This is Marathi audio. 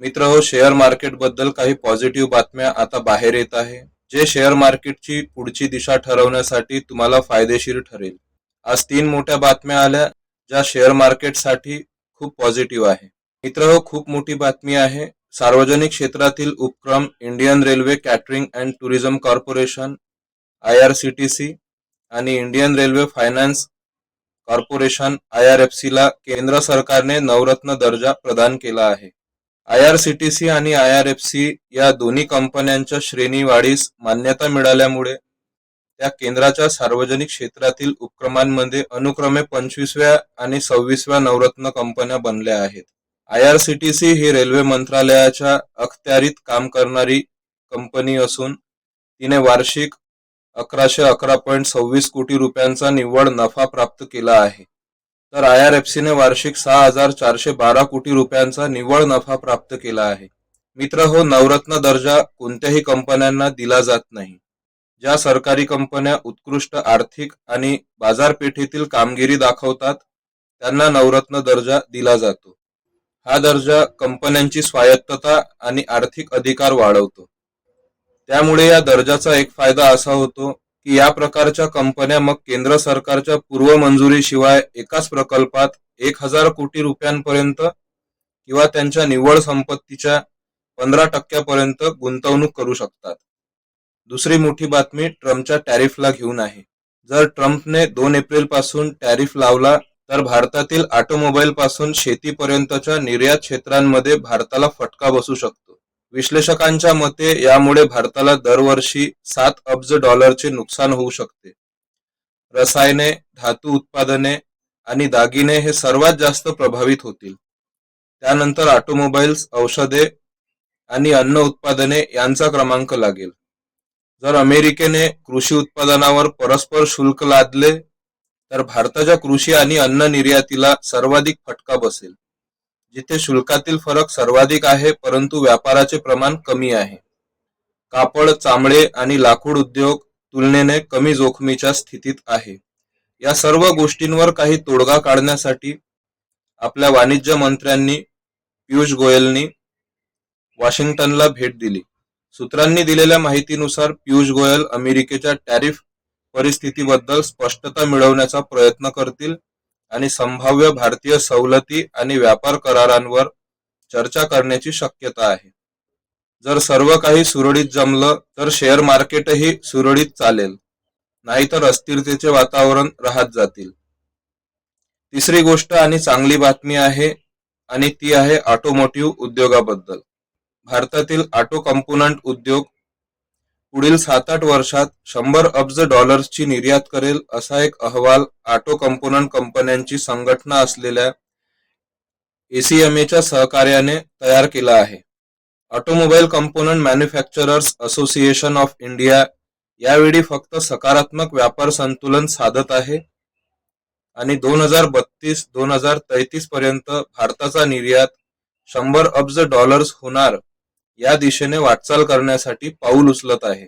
मित्र हो शेअर मार्केटबद्दल काही पॉझिटिव्ह बातम्या आता बाहेर येत आहे. जे शेअर मार्केटची पुढची दिशा ठरवण्यासाठी तुम्हाला फायदेशीर ठरेल. आज तीन मोठ्या बातम्या आल्या ज्या शेअर मार्केटसाठी खूप पॉझिटिव्ह आहे. मित्र हो खूप मोठी बातमी आहे. सार्वजनिक क्षेत्रातील उपक्रम Indian railway catering and tourism corporation I R C T C आणि Indian railway finance corporation I R F सीला केंद्र सरकारने नवरत्न दर्जा प्रदान केला आहे. I R C T C आणि आय आर एफ सी या दोन्ही कंपन्यांच्या श्रेणी वाढीस मान्यता मिळाल्यामुळे त्या केंद्राच्या सार्वजनिक क्षेत्रातील उपक्रमांमध्ये अनुक्रमे पंचवीसव्या आणि सव्वीसव्या नवरत्न कंपन्या बनल्या आहेत. I R C T C he railway मंत्रालयाच्या अखत्यारीत काम करणारी कंपनी असून तिने वार्षिक अकराशे अकरा पॉईंट सव्वीस कोटी रुपयांचा निव्वळ नफा प्राप्त केला आहे. तर आय आर एफ सीने वार्षिक सहा हजार चारशे बारा कोटी रुपयांचा निव्वळ नफा प्राप्त केला आहे. मित्र हो नवरत्न दर्जा कोणत्याही कंपन्यांना दिला जात नाही. ज्या सरकारी कंपन्या उत्कृष्ट आर्थिक आणि बाजारपेठेतील कामगिरी दाखवतात त्यांना नवरत्न दर्जा दिला जातो. हा दर्जा कंपन्यांची स्वायत्तता आणि आर्थिक अधिकार वाढवतो. त्यामुळे या दर्जाचा एक फायदा असा होतो की या प्रकारच्या कंपन्या मग केंद्र सरकारच्या पूर्व मंजुरीशिवाय एकाच प्रकल्पात एक हजार कोटी रुपयांपर्यंत किंवा त्यांच्या निव्वळ संपत्तीच्या पंधरा टक्क्यापर्यंत गुंतवणूक करू शकतात. दुसरी मोठी बातमी ट्रम्पच्या टॅरिफला घेऊन आहे. जर ट्रम्पने दोन एप्रिलपासून टॅरिफ लावला तर भारतातील ऑटोमोबाईल पासून शेतीपर्यंतच्या निर्यात क्षेत्रांमध्ये भारताला फटका बसू शकतो. विश्लेषकांच्या मते यामुळे भारताला दरवर्षी सात अब्ज डॉलरचे नुकसान होऊ शकते. रसायने धातू उत्पादने आणि दागिने हे सर्वात जास्त प्रभावित होतील. त्यानंतर ऑटोमोबाईल्स औषधे आणि अन्न उत्पादने यांचा क्रमांक लागेल. जर अमेरिकेने कृषी उत्पादनावर परस्पर शुल्क लादले तर भारताच्या कृषी आणि अन्न निर्यातीला सर्वाधिक फटका बसेल. जिथे शुल्कातील फरक सर्वाधिक आहे परंतु व्यापाराचे प्रमाण कमी आहे. कापड चामडे आणि लाकूड उद्योग तुलनेने कमी जोखमीच्या स्थितीत आहे. या सर्व गोष्टींवर काही तोडगा काढण्यासाठी आपल्या वाणिज्य मंत्र्यांनी पियुष गोयलनी वॉशिंग्टनला भेट दिली. सूत्रांनी दिलेल्या माहितीनुसार पियुष गोयल अमेरिकेच्या टॅरिफ परिस्थितीबद्दल स्पष्टता मिळवण्याचा प्रयत्न करतील आणि संभाव्य भारतीय सवलती आणि व्यापार करारांवर चर्चा करण्याची शक्यता आहे. जर सर्व काही सुरळीत जमलं तर शेअर मार्केटही सुरळीत चालेल. नाहीतर अस्थिरतेचे वातावरण राहत जातील. तिसरी गोष्ट आणि चांगली बातमी आहे आणि ती आहे ऑटोमोटिव्ह उद्योगाबद्दल. भारतातील ऑटो कंपोनंट उद्योग पुढील सात आठ वर्षात शंभर अब्ज डॉलर्सची निर्यात करेल असा एक अहवाल ऑटो कंपोनंट कंपन्यांची संघटना असलेल्या एसीएमएच्या सहकार्याने तयार केला आहे. Automobile component manufacturers association of India यावेळी फक्त सकारात्मक व्यापार संतुलन साधत आहे आणि दोन हजार बत्तीस दोन हजार तेहतीस पर्यंत भारताचा निर्यात शंभर अब्ज डॉलर्स होणार या दिशेने वाटचाल करण्यासाठी पाऊल उचलत आहे.